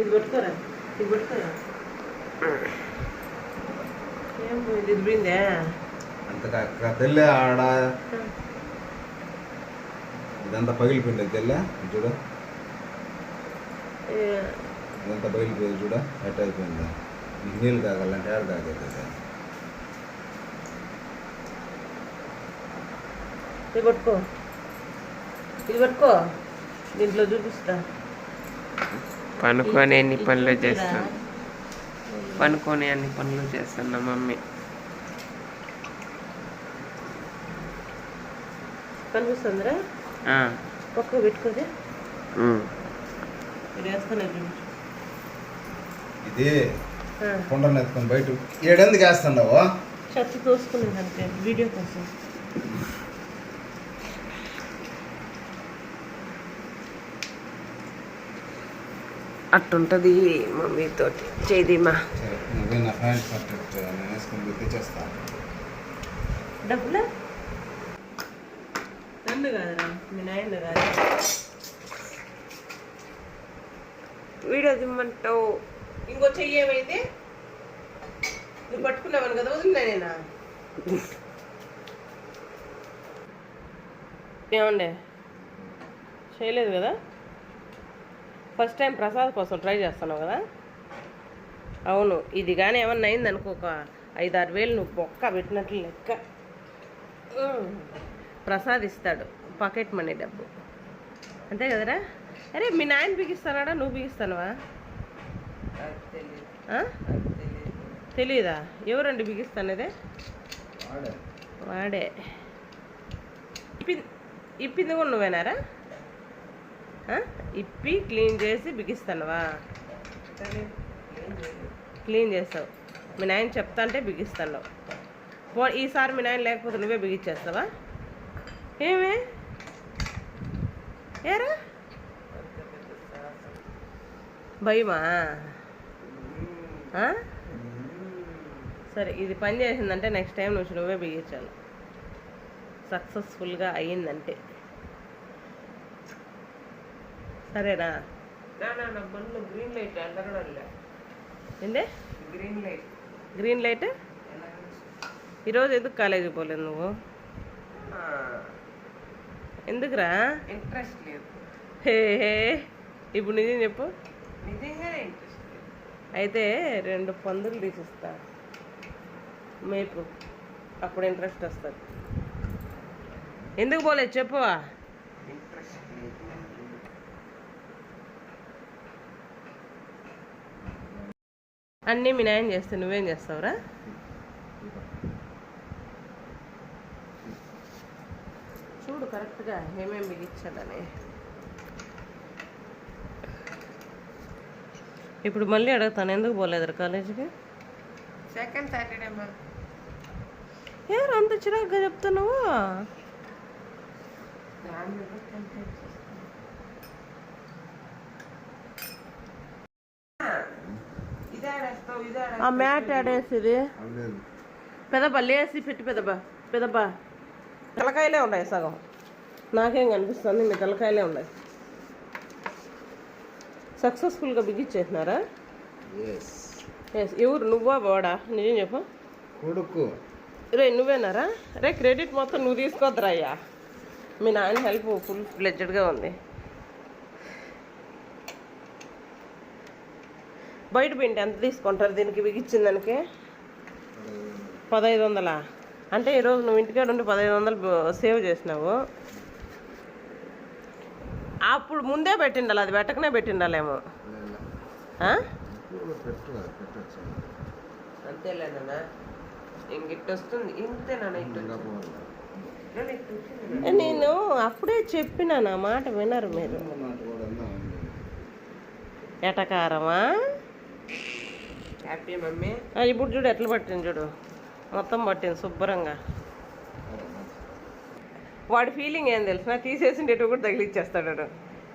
ఇది పట్టుకోరా? ఇది పట్టుకోరా? ఏం ఇది అంత తెల్ల ఆడ. ఇదంతా పగిలిపోయింది తెల్ల? చూడ. ఏ, ఇదంతా పగిలిపోయింది చూడ. ఎట్ అయిపోయిందా. నీళ్ళు కాగాలంటే ఆడ కాగైతుంది ఇది పట్టుకో. ఇది పట్టుకో. దీంట్లో చూపిస్తా. పనుకొని అన్ని పనులు. చేస్తాను పనుకొని అన్ని పనులు చేస్తాను మమ్మీ. కనిపిస్తుందిరా? ఆ, ఒక్క పెట్టుకోదే. ఇది ఎత్తుకొని బయట ఏడెందుకు వేస్తున్నావు? చెత్త తోసుకునేది అంతే వీడియో కోసం అట్టుంటది మమ్మీతోటి చేదిమా సరే నువ్వే నా ప్యాంట్ షర్ట్ నేను వేసుకొని పోయి తెచ్చేస్తాను డబ్బులా? నన్ను కాదురా మీ నాయన కాదు. వీడియో దిమ్మంటావు. ఇంకో చెయ్యి ఏమైంది? నువ్వు పట్టుకున్నావని కదా వదిలినా నేనా? ఏమండే? చేయలేదు కదా? ఫస్ట్ టైం ప్రసాద్ కోసం ట్రై చేస్తున్నావు కదా? అవును ఇది కానీ ఏమన్నా అయింది అనుకో ఒక ఐదు ఆరు వేలు నువ్వు బొక్క పెట్టినట్లు లెక్క. ప్రసాద్ ఇస్తాడు పాకెట్ మనీ డబ్బు. అంతే కదరా? అరే మీ నాయన బిగిస్తానాడా? నువ్వు బిగిస్తానవా? ఆ? తెలీదా? ఎవరండి బిగిస్తానదే? వాడే. వాడే. ఇప్పి ఇప్పింది కూడా నువ్వేనారా? ఇప్పి క్లీన్ చేసి బిగిస్తానవా? క్లీన్ చేస్తావు. మీ నాయన చెప్తా అంటే బిగిస్తాను పో ఈసారి మీ నాయన లేకపోతే నువ్వే బిగించేస్తావా ఏమే? ఏరా? భయమా? సరే ఇది పని చేసిందంటే నెక్స్ట్ టైం నుంచి నువ్వే బిగించాలి సక్సెస్ఫుల్గా అయ్యిందంటే. సరేనా green light green light. Green light? ఈరోజు ఎందుకు కాలేజీకి పోలేదు నువ్వు? ఎందుకురా? ఇంట్రెస్ట్ లేదు. హే హే ఇప్పుడు నిజం చెప్పు. నిజంగానే ఇంట్రెస్ట్ లేదు. అయితే రెండు పందులు తీసిస్తా. మేపు. అప్పుడు ఇంట్రెస్ట్ వస్తుంది. ఎందుకు పోలేదు? చెప్పువా అన్నీ మీ నాయన చేస్తే నువ్వేం చేస్తావురా? చూడు కరెక్ట్గా ఏమేమి బిగించాలని ఇప్పుడు మళ్ళీ అడుగుతాను ఎందుకు పోలేదు కాలేజీకి? సెకండ్ సాటర్డే మా ఏరు అంత చిరాకుగా చెప్తున్నావు దాని మీద కంప్లైంట్ ఇదే ఆడేస్తావు ఇదే ఆ మ్యాట్ ఆడేసేది పెదబా లేసి పెట్టి పెదబా పెదబా తలకాయలే ఉన్నాయి సగం. నాకేం కనిపిస్తుంది మీ తలకాయలే ఉన్నాయి. సక్సెస్ఫుల్గా బిగించేసినారా? ఎస్ ఎవరు? నువ్వా వాడా? నిజం చెప్పు. కొడుకు. రే నువ్వేనారా? రే క్రెడిట్ మొత్తం నువ్వు తీసుకోద్దురా అయ్యా మీ నాయన హెల్ప్ ఫుల్ ఫ్లెడ్జెడ్గా ఉంది. బయట పిండి ఎంత తీసుకుంటారు దీనికి బిగించిన దానికి? పదహైదు వందలా? అంటే ఈరోజు నువ్వు ఇంటికాడ ఉండి పదహైదు వందలు సేవ్ చేసినావు. అప్పుడు ముందే పెట్టిండాలి అది పెట్టకనే పెట్టిండాలేమో. వస్తుంది. ఇంతేనా నేను అప్పుడే చెప్పినా నా మాట వినరు మీరు. ఎటకారమా? Happy mummy. ఇప్పుడు చూడు ఎట్లా పట్టింది చూడు. మొత్తం పట్టింది శుభ్రంగా. వాడి ఫీలింగ్ ఏం తెలుసు? నా తీసేసిండేటో కూడా తగిలిచ్చేస్తాడు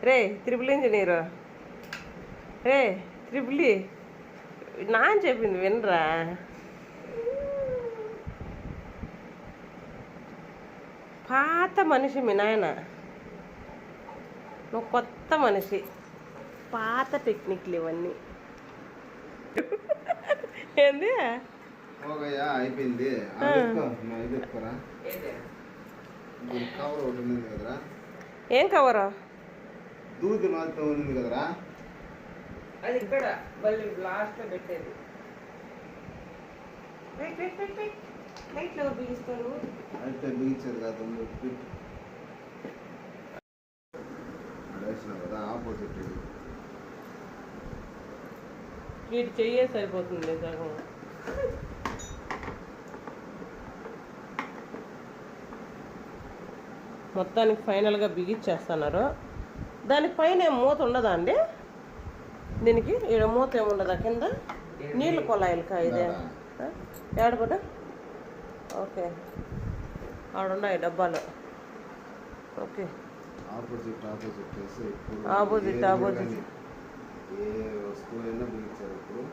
రే త్రిపుల్ ఇంజనీరు రే త్రిపులి ఈ. నా అని చెప్పింది వినరా? పాత మనిషి మీ నాయన. నువ్వు కొత్త మనిషి. పాత టెక్నిక్లు ఇవన్నీ. ఏంది? అయిపోయింది. ఏం కవరు దూది మాత్రం ఉంది కదరా. అది ఇక్కడ మళ్ళీ లాస్ట్ పెట్టేది. వెయిట్ లైట్లో బిగిస్తారు. అయితే బిగించేది కాదు పెట్టు. కదా ఆపోజిట్ వీటి చెయ్యే సరిపోతుంది సగం. మొత్తానికి ఫైనల్గా బిగిచ్చేస్తున్నారు దానికి పైన ఏం మూత ఉండదా అండి? దీనికి ఈడ మూత ఏముండదా కింద? నీళ్ళ కొలాయిలకా ఇదే? ఏడబడ్డ ఓకే. ఆడున్నాయి డబ్బాలు. ఓకే. ఆపోజిట్ ఆపోజిట్ వేసి ఏ వస్తువు అయినా బిగించారు ఇప్పుడు.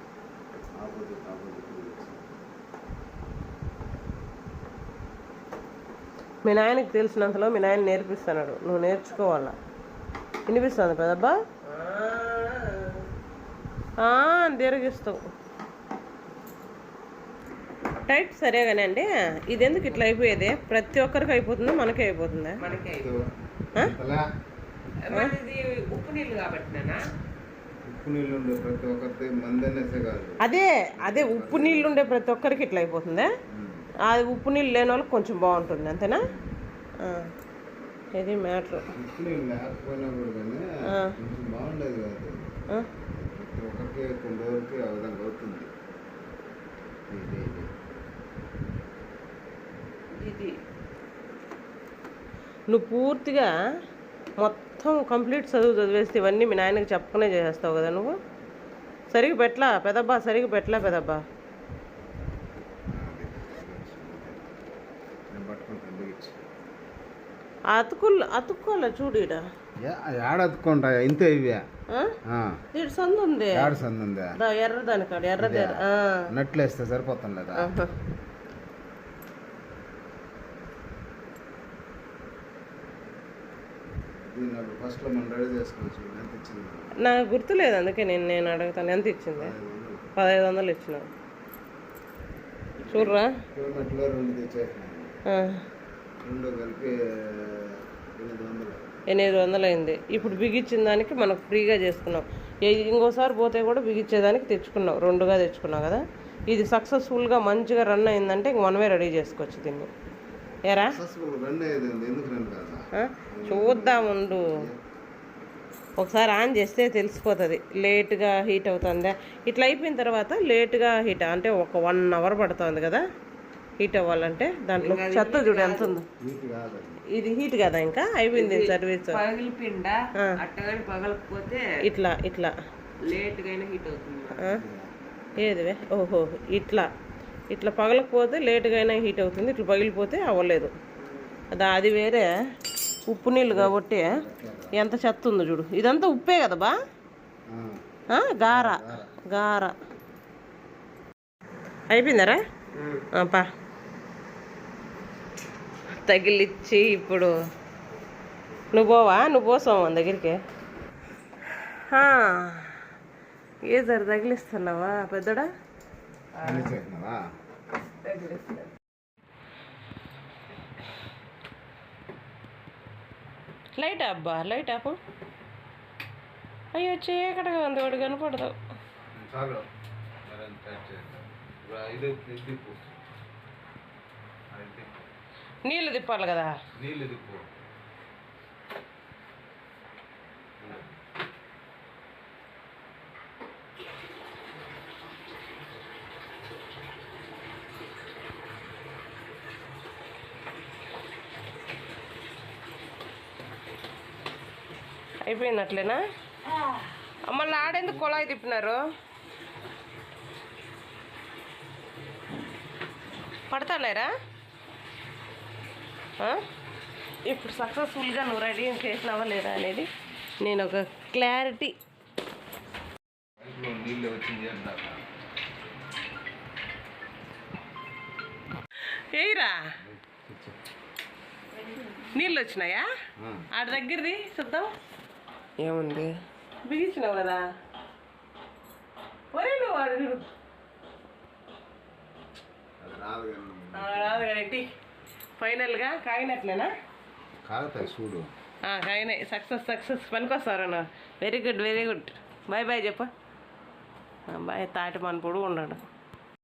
ఆపోజిట్ ఆపోజిట్ బిగించారు మీ నాయనకి తెలిసినంతలో మీ నాయన నేర్పిస్తున్నాడు. నువ్వు నేర్చుకోవాలా? వినిపిస్తుంది పెదబ్బా ఆ, తిరిగిస్తావు టైట్ సరేగానే అండి. ఇది ఎందుకు ఇట్లా అయిపోయేది? ప్రతి ఒక్కరికి అయిపోతుందా? మనకే అయిపోతుందా? మనకే ఉప్పు నీళ్ళు కాబట్టినా ఉప్పు నీళ్ళు ఉండే ప్రతి ఒక్కరికి కాదు. అదే అదే ఉప్పు నీళ్ళు ఉండే ప్రతి ఒక్కరికి ఇట్లా అయిపోతుందా. అది ఉప్పు నీళ్ళు లేని వాళ్ళకి కొంచెం బాగుంటుంది అంతేనా? ఇది మ్యాటర్? ఉప్పు నీళ్ళు లేకపోయినా కూడా కానీ ఆ. కొంచెం బాగుండేది కాదు. ప్రతి ఒక్కరికి కొన్ని రోజులకి ఆ విధంగా అవుతుంది. ఇది ఇది. ఇది. నువ్వు పూర్తిగా మొత్తం కంప్లీట్ చదువు చదివేస్తే ఇవన్నీ మీ నాయనకి చెప్పకనే చేసేస్తావు కదా నువ్వు? సరిగ్గా పెట్లా పెదబ్బా సరిగ్గా పెట్లా పెదబ్బా అతుకులు అతుక్కోలే చూడు ఏడ అతుక్కుంటా? ఇంతే ఇవి. ఆ? ఈడ సందు ఉంది? ఏడ సందుందా దా ఎర్ర దానికాడ ఎర్రది ఎర్ర. ఆ. నట్లు వేస్తే సరిపోతుంది లేదా ఆహా. దీన్ని అప్పుడు ఫస్ట్లో మనం రెడీ చేసుకోవచ్చు ఎంత ఇచ్చింది? నాకు గుర్తులేదు అందుకే నేను నేను అడుగుతాను. ఎంత ఇచ్చింది. పదహైదు వందలు. ఇచ్చిన. చూడరా? కిలోమీటర్లో రెండు తెచ్చేసినాను ఆ. రెండు కలిపి ఎనిమిది వందలు. ఎనిమిది వందలు అయింది. ఇప్పుడు బిగించిన దానికి మనకు ఫ్రీగా చేసుకున్నాం. ఏ- ఇంకోసారి పోతే కూడా బిగించేదానికి తెచ్చుకున్నాం. రెండుగా తెచ్చుకున్నాం కదా. ఇది సక్సెస్ఫుల్గా మంచిగా రన్ అయిందంటే ఇంక మనమే రెడీ చేసుకోవచ్చు దీన్ని. ఏరా ఆ? చూద్దాం ఉండు. ఒకసారి ఆన్ చేస్తే తెలిసిపోతుంది. లేట్గా హీట్ అవుతుందా? ఇట్లా అయిపోయిన తర్వాత లేట్గా హీట్ అంటే ఒక వన్ అవర్ పడుతుంది కదా? హీట్ అవ్వాలంటే దాంట్లో చెత్త చూడు ఎంత ఉందో. ఇది హీట్ కదా ఇంకా? అయిపోయింది సర్వీస్. ఇట్లా ఇట్లా. లేట్గా హీట్ అవుతుంది. ఆ? ఏదివే? ఓహో ఇట్లా. ఇట్లా పగలకపోతే లేటుగా అయినా హీట్ అవుతుంది ఇట్లా పగిలిపోతే అవ్వలేదు. అది అది వేరే ఉప్పు నీళ్ళు కాబట్టి ఎంత చెత్త ఉందో చూడు. ఇదంతా ఉప్పే కదా బా? గార. గార. అయిపోయిందరా? పా. తగిలిచ్చి ఇప్పుడు. నువ్వు పోవా? నువ్వు పోసావు మన దగ్గరికి. ఏజర్ తగిలిస్తున్నావా పెద్దడా? లైట్ అబ్బా లైట్ ఆపు. అయ్యో చీకటిగా ఉంది వాడు కనపడదు. నీళ్ళు తిప్పాలి కదా. నీళ్ళు తిప్పు అయిపోయినట్లేనా? మళ్ళీ ఆడేందుకు కుళాయి తిప్పినారు? పడతాలేరా? ఇప్పుడు సక్సెస్ఫుల్గా నువ్వు రెడీ చేసినావా లేదా అనేది నేను ఒక క్లారిటీ ఏయిరా? నీళ్ళు వచ్చినాయా? ఆడ దగ్గరది చూద్దాం ఏముంది? బిగించినావు కదా? ఒరే నువ్వు వాడు చూడు. అది రాదు కానీ ఫైనల్గా కాగినట్లేనా? కాగుతాయి చూడు. ఆ, కాగినాయి success success. పనికొస్తారు very good very good. Bye bye చెప్పు. బాయ్ తాటి మన పొడుగు ఉన్నాడు.